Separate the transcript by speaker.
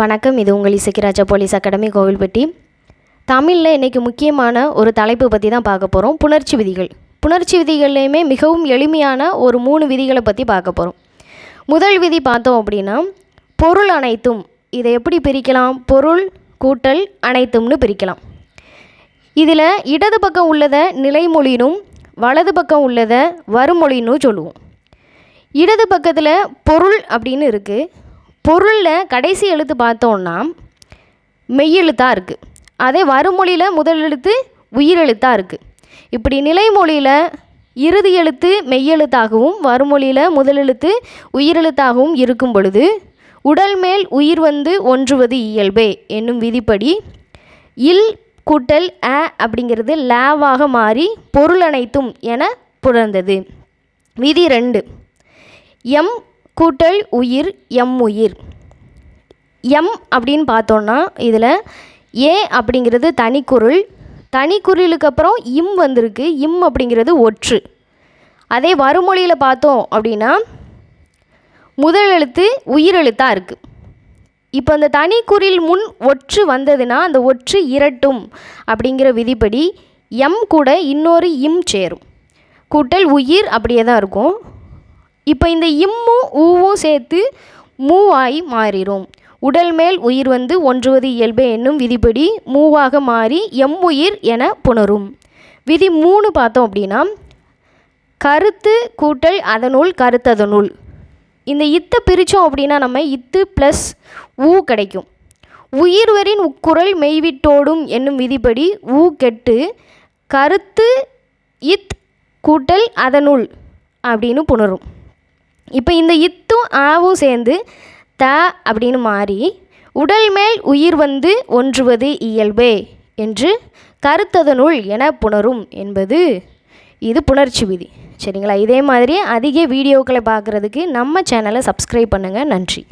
Speaker 1: வணக்கம் இது உங்கள் இசக்கிராஜா போலீஸ் அகாடமி கோவில்பட்டி. தமிழில் இன்றைக்கி முக்கியமான ஒரு தலைப்பு பற்றி தான் பார்க்க போகிறோம் புணர்ச்சி விதிகள். புணர்ச்சி விதிகள்லையுமே மிகவும் எளிமையான ஒரு மூணு விதிகளை பற்றி பார்க்க போகிறோம் முதல் விதி பார்த்தோம் அப்படின்னா பொருள் அனைத்தும் இதை எப்படி பிரிக்கலாம்? பொருள் கூட்டல் அனைத்தும்னு பிரிக்கலாம். இதில் இடது பக்கம் உள்ளதை நிலைமொழினும் வலது பக்கம் உள்ளதை வருமொழின்னு சொல்லுவோம். இடது பக்கத்தில் பொருள் அப்படின்னு இருக்குது பொருளில் கடைசி எழுத்து பார்த்தோன்னா மெய்யெழுத்தாக இருக்குது அதே வருமொழியில் முதல் எழுத்து உயிரெழுத்தாக இருக்குது இப்படி நிலைமொழியில் இறுதி எழுத்து மெய்யெழுத்தாகவும் வருமொழியில் முதல் எழுத்து உயிரெழுத்தாகவும் இருக்கும் பொழுது உடல் மேல் உயிர் வந்து ஒன்றுவது இயல்பே என்னும் விதிப்படி இல் கூட்டல் அ அப்படிங்கிறது லாவாக மாறி பொருள் அனைத்தும் என புணர்ந்தது விதி ரெண்டு. எம் கூட்டல் உயிர் எம் உயிர். எம் அப்படின்னு பார்த்தோன்னா இதில் ஏ அப்படிங்கிறது தனிக்குறில் தனிக்குறிலுக்கு அப்புறம் இம் வந்திருக்கு இம் அப்படிங்கிறது ஒற்று. அதே வருமொழியில் பார்த்தோம் அப்படின்னா முதல் எழுத்து உயிரெழுத்தாக இருக்குது இப்போ அந்த தனிக்குறில் முன் ஒற்று வந்ததுன்னா அந்த ஒற்று இரட்டும் அப்படிங்கிற விதிப்படி எம் கூட இன்னொரு இம் சேரும். கூட்டல் உயிர் அப்படியே தான் இருக்கும். இப்போ இந்த இம்மும் ஊவும் சேர்த்து மூவாகி மாறிடும் உடல் மேல் உயிர் வந்து ஒன்றுவது இயல்பு என்னும் விதிப்படி மூவாக மாறி எம் உயிர் என புணரும். விதி மூணு பார்த்தோம் அப்படின்னா கருத்து கூட்டல் அதனுள் கருத்ததனுள். இந்த இத்தை பிரித்தோம் அப்படின்னா நம்ம இத்து ப்ளஸ் ஊ கிடைக்கும். உயிர்வரின் உக்குரல் மெய்விட்டோடும் என்னும் விதிப்படி ஊ கெட்டு கருத்து இத் கூட்டல் அதனுள் அப்படின்னு புணரும். இப்போ இந்த இத்தும் ஆவும் சேர்ந்து த அப்படின்னு மாறி உடல் மேல் உயிர் வந்து ஒன்றுவது இயல்பே என்று கருத்ததனுள் என புணரும் என்பது இது புணர்ச்சி விதி. சரிங்களா? இதே மாதிரி அதிக வீடியோக்களை பார்க்குறதுக்கு நம்ம சேனலை சப்ஸ்கிரைப் பண்ணுங்கள் நன்றி.